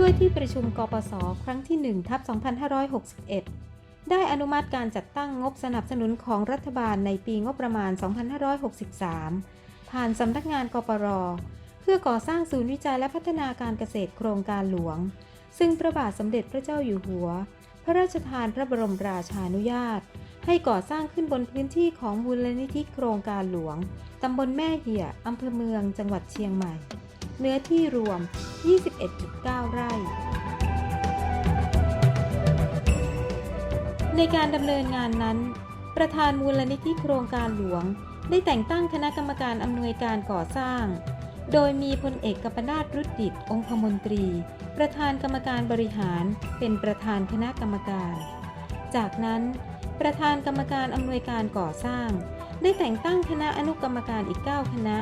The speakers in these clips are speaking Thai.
ด้วยที่ประชุมกปสครั้งที่ 1 ทับ 2561 ได้อนุมัติการจัดตั้งงบสนับสนุนของรัฐบาลในปีงบประมาณ 2563 ผ่านสำนักงานกปร เพื่อก่อสร้างศูนย์วิจัยและพัฒนาการเกษตรโครงการหลวง ซึ่งพระบาทสมเด็จพระเจ้าอยู่หัว พระราชทานพระบรมราชานุญาต ให้ก่อสร้างขึ้นบนพื้นที่ของมูลนิธิโครงการหลวง ตำบลแม่เหี่ยอำเภอเมือง จังหวัดเชียงใหม่ เนื้อที่รวม 21.9 ไร่ ในการดำเนินงานนั้น ประธานมูลนิธิโครงการหลวง ได้แต่งตั้งคณะกรรมการอำนวยการก่อสร้าง โดยมีพลเอกกัปนาตรุดดิตองคมนตรี ประธานกรรมการบริหาร เป็นประธานคณะกรรมการ จากนั้นประธานกรรมการอำนวยการก่อสร้าง ได้แต่งตั้งคณะอนุกรรมการอีก 9 คณะ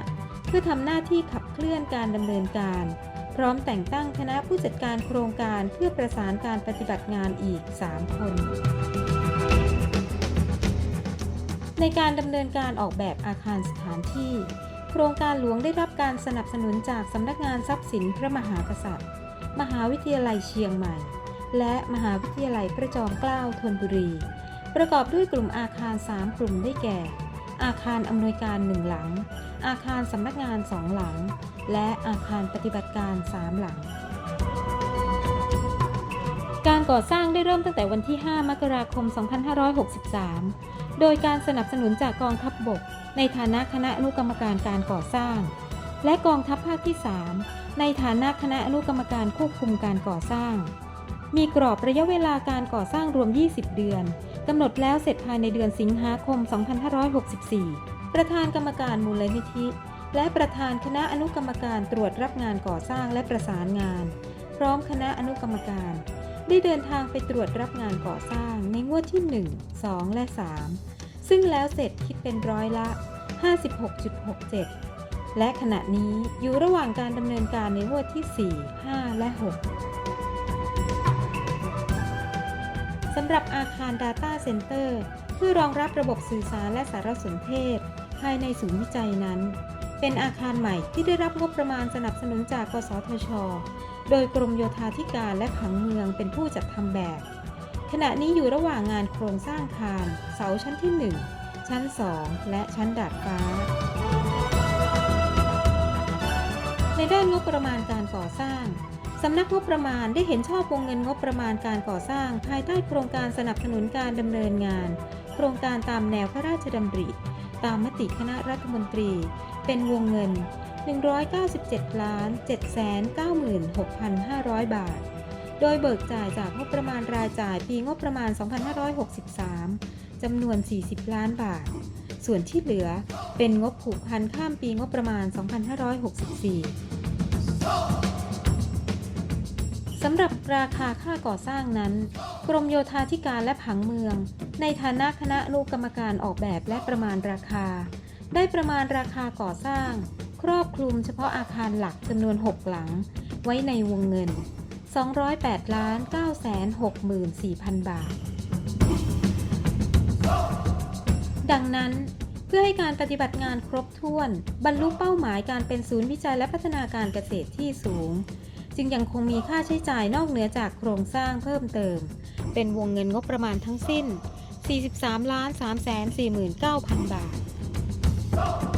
เพื่อทำหน้าที่ขับเคลื่อนการดำเนินการ พร้อมแต่งตั้งคณะผู้จัดการโครงการเพื่อประสานการปฏิบัติงานอีก 3 คน ในการดำเนินการออกแบบอาคารสถานที่ โครงการหลวงได้รับการสนับสนุนจากสำนักงานทรัพย์สินพระมหากษัตริย์ มหาวิทยาลัยเชียงใหม่ และมหาวิทยาลัยพระจอมเกล้าธนบุรี ประกอบด้วยกลุ่มอาคาร 3 กลุ่มได้แก่ อาคารอำนวยการหนึ่งหลัง อาคารสำนักงานสองหลัง และอาคารปฏิบัติการ3หลัง การก่อสร้างได้เริ่มตั้งแต่วันที่ 5 มกราคม 2563 โดยการสนับสนุนจากกองทัพบบก ในฐานะคณะอนุกรรมการการก่อสร้าง และกองทัพภาคที่ 3 ในฐานะคณะอนุกรรมการควบคุมการก่อสร้าง มีกรอบระยะเวลาการก่อสร้างรวม 20 เดือนกำหนดแล้วเสร็จภายในเดือนสิงหาคม 2564 ประธานกรรมการมูลนิธิ และประธานคณะอนุกรรมการตรวจรับงานก่อสร้างและประสานงาน พร้อมคณะอนุกรรมการ ได้เดินทางไปตรวจรับงานก่อสร้างในงวดที่ 1 2 และ 3 ซึ่งแล้วเสร็จคิดเป็นร้อยละ 56.67 และขณะนี้อยู่ระหว่างการดำเนินการในงวดที่ 4 5 และ 6 สำหรับอาคาร Data Center เพื่อรองรับระบบสื่อสารและสารสนเทศ ภายในศูนย์วิจัยนั้น เป็นอาคารใหม่ที่ได้รับงบประมาณสนับสนุนจากกสทช โดยกรมโยธาธิการและผังเมืองเป็นผู้จัดทำแบบ ขณะนี้อยู่ระหว่างงานโครงสร้างคานเสาชั้นที่ 1 ชั้น 2 และชั้นดาดฟ้า ในด้านงบประมาณการก่อสร้างสำนักงบประมาณได้เห็นชอบวงเงินงบประมาณการก่อสร้าง ภายใต้โครงการสนับสนุนการดำเนินงาน ครงการตามแนวพระราชดำริ ตามมติคณะรัฐมนตรี เป็นวงเงิน 197ล้าน796,500 บาท โดยเบิกจ่ายจากงบประมาณรายจ่ายปีงบประมาณ 2563 จำนวน 40 ล้านบาท ส่วนที่เหลือเป็นงบผูกพันข้ามปีงบประมาณ 2564 สำหรับราคาค่าก่อสร้างนั้น กรมโยธาธิการและผังเมือง ในฐานะคณะอนุกรรมการออกแบบและประมาณราคา ได้ประมาณราคาก่อสร้าง ครอบคลุมเฉพาะอาคารหลักจำนวน 6 หลัง ไว้ในวงเงิน 208ล้าน964,000 บาท ดังนั้นเพื่อให้การปฏิบัติงานครบถ้วน บรรลุเป้าหมายการเป็นศูนย์วิจัยและพัฒนาการเกษตรที่สูง จึงยังคงมีค่าใช้จ่ายนอกเหนือจากโครงสร้างเพิ่มเติม เป็นวงเงินงบประมาณทั้งสิ้น 43 3 4 9 0 0 0 บาท